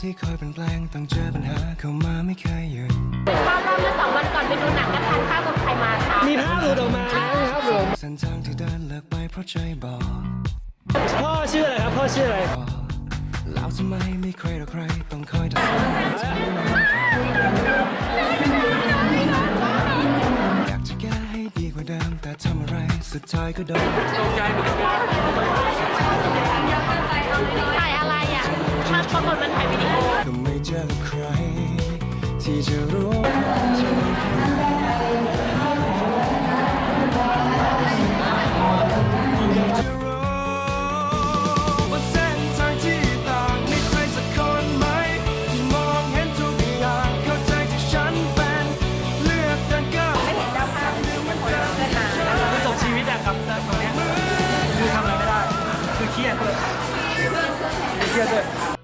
แปลงต้องเจอปัญหาเข้ามาไม่เคยหยุดพอเราเมื่อสองวันก่อนไปดูหนังกันทานข้าวกับใครมาคะมีภาพหลุดออกมานะครับผมเส้นทางที่เดินเลิกไปเพราะใจบอกพ่อชื่ออะไรครับพ่อชื่ออะไรแล้วทำไมไม่ใครต่อใครต้องคอยตัดสินอยากจะแก้ให้ดีกว่าเดิมแต่ทำอะไรสุดท้ายก็โดนถ่ายอะไรอะมาปรากฏมันถ่ายวิดีโอก็ไม่เจอใครที่จะรู้ที่จะรู้ว่าเส้นทางที่ต่างมีใครสั กคนไม่เห็นทุกอย่างเข้าใจที่ฉันเป็นเลือกเดินก้าวคือจบชีวิตอะครับคือทำอะไรไม่ได้ คือเครียดเลยเครียดด้วย